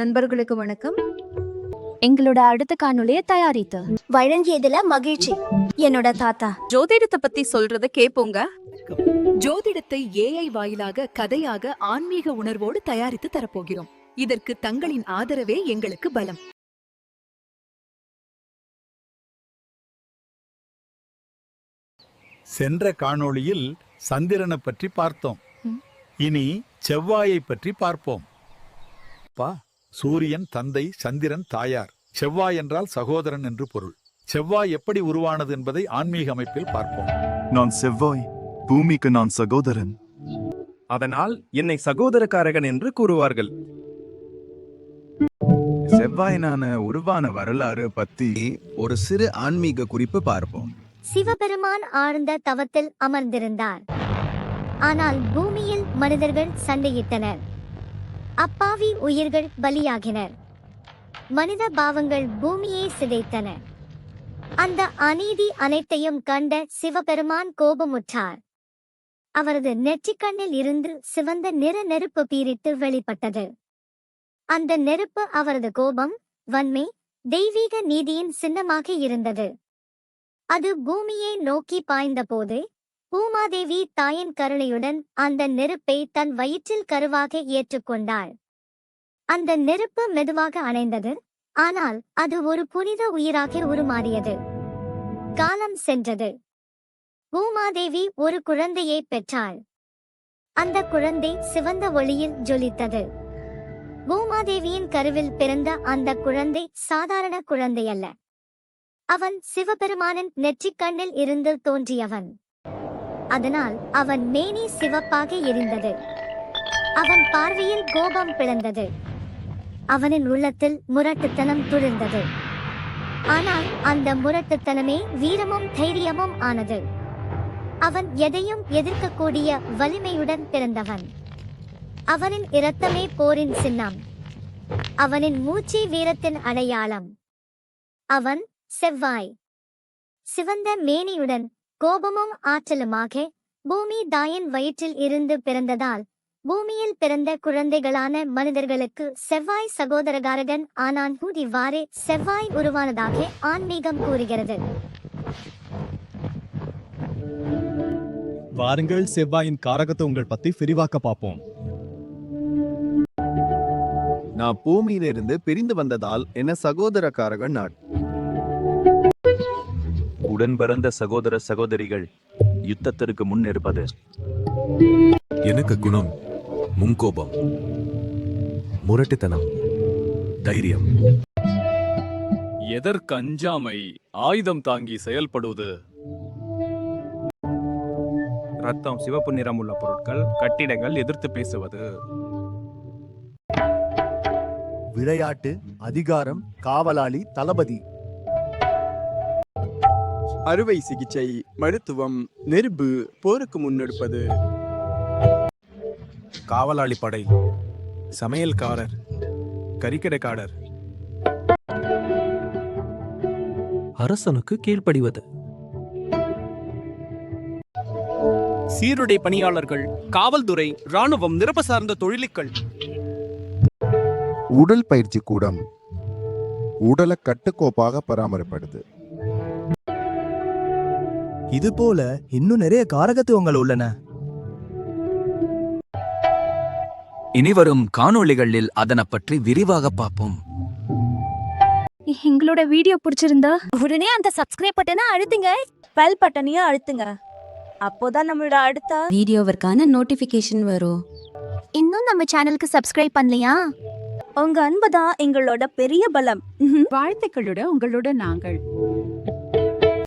நண்பர்களுக்கு வணக்கம். எங்களோட அடுத்த காணொளியை தயாரித்து. வழங்கியதுல மகிழ்ச்சி. என்னோட தாத்தா. ஜோதிடத்தை பத்தி சொல்றத கேப்போங்க. ஜோதிடத்தை ஏஐ வாயிலாக கதையாக ஆன்மீக உணர்வோடு தயாரித்து தரப்போகிறோம். இதற்கு தங்களின் ஆதரவே எங்களுக்கு பலம். சென்ற காணொளியில் சந்திரனை பற்றி பார்த்தோம். இனி செவ்வாயை பற்றி பார்ப்போம். பா. சூரியன் தந்தை சந்திரன் தாயார். செவ்வாய் என்றால் சகோதரன் என்று பொருள். செவ்வாய் எப்படி உருவானது என்பதை ஆன்மீக அமைப்பில் பார்ப்போம். நான் செவ்வாய் பூமிக்கு நான் சகோதரன். அதனால் என்னை சகோதரக்காரகன் என்று கூறுவார்கள். செவ்வாயினான உருவான வரலாறு பத்தி ஒரு சிறு ஆன்மீக குறிப்பு பார்ப்போம். சிவபெருமான் ஆழ்ந்த தவத்தில் அமர்ந்திருந்தார். ஆனால் பூமியில் மனிதர்கள் சண்டையிட்டனர். அப்பாவி உயிர்கள் பலியாகினர். மனித பாவங்கள் பூமியை சிதைத்தன. அந்த அநீதி அனைத்தையும் கண்ட சிவபெருமான் கோபமுற்றார். அவரது நெற்றிக்கண்ணில் இருந்து சிவந்த நிற நெருப்பு பீரிட்டு வெளிப்பட்டது. அந்த நெருப்பு அவரது கோபம் வன்மை தெய்வீக நீதியின் சின்னமாக இருந்தது. அது பூமியை நோக்கி பாய்ந்தபோது பூமாதேவி தாயின் கருணையுடன் அந்த நெருப்பை தன் வயிற்றில் கருவாக ஏற்றுக்கொண்டாள் அந்த நெருப்பு மெதுவாக அணைந்தது. ஆனால் அது ஒரு புனித உயிராக உருமாறியது. காலம் சென்றது. பூமாதேவி ஒரு குழந்தையை பெற்றாள். அந்த குழந்தை சிவந்த ஒளியில் ஜொலித்தது. பூமாதேவியின் கருவில் பிறந்த அந்த குழந்தை சாதாரண குழந்தையல்ல. அவன் சிவபெருமானின் நெற்றிக்கண்ணில் இருந்து தோன்றியவன். அதனால் அவன் மேனி சிவப்பாக எரிந்தது. அவன் பார்வையில் கோபம் பிளந்தது. அவனின் உள்ளத்தில் முரட்டுத்தனம் துளிர்ந்தது. ஆனால் அந்த முரட்டுத்தனமே வீரமும் தைரியமும் ஆனது. அவன் எதையும் எதிர்க்கக்கூடிய வலிமையுடன் பிறந்தவன். அவனின் இரத்தமே போரின் சின்னம். அவனின் மூச்சை வீரத்தின் அடையாளம். அவன் செவ்வாய். சிவந்த மேனியுடன் கோபமும் ஆற்றலுமாக பூமி தாயின் வயிற்றில் இருந்து பிறந்ததால் பூமியில் பிறந்த குழந்தைகளான மனிதர்களுக்கு செவ்வாய் சகோதரகாரகன் ஆனான். இவ்வாறே செவ்வாய் உருவானதாக ஆன்மீகம் கூறுகிறது. வாருங்கள் செவ்வாயின் காரகத்தை உங்கள் பத்தி விரிவாக்க பார்ப்போம். நான் பூமியிலிருந்து பிரிந்து வந்ததால் என்ன சகோதரக்காரகன் நான். உடன் பிறந்த சகோதர சகோதரிகள் யுத்தத்திற்கு முன் இருப்பது எனக்கு குணம் முன்கோபம் முரட்டுத்தனம் தைரியம். எதற்கு அஞ்சாமை ஆயுதம் தாங்கி செயல்படுவது? ரத்தம் சிவப்பு நிறம் உள்ள பொருட்கள் கட்டிடங்கள் எதிர்த்து பேசுவது. விளையாட்டு அதிகாரம் காவலாளி தளபதி. அறுவை சிகிச்சை மருத்துவம் நெருப்பு போருக்கு முன்னெடுப்பது. காவலாளி படை சமையல்காரர் கறிக்கடைக்காரர். அரசனுக்கு கீழ்ப்படிவது. சீருடை பணியாளர்கள் காவல்துறை ராணுவம் நிரப்ப சார்ந்த தொழிலுக்கள். உடல் பயிற்சி கூடம் உடலை கட்டுக்கோப்பாக பராமரிப்படுது இது போல இன்னும் நிறைய காரகத்துவங்கள் உள்ளன. இனிவரும் காணொளிகளில் அதனை பற்றி விரிவாக பார்ப்போம். எங்களோட வீடியோ பிடிச்சிருந்தா உடனே அந்த சப்ஸ்கிரைப் பட்டனை அழுத்துங்க. பெல் பட்டனையும் அழுத்துங்க. அப்போதான் நம்மளோட அடுத்த வீடியோவிற்கான நோட்டிபிகேஷன் வரும். இன்னும் நம்ம சேனலுக்கு சப்ஸ்கிரைப் பண்ணலையா? உங்க அன்பு தான் எங்களோட பெரிய பலம். வாழ்த்துக்களோட உங்களோட நாங்கள்.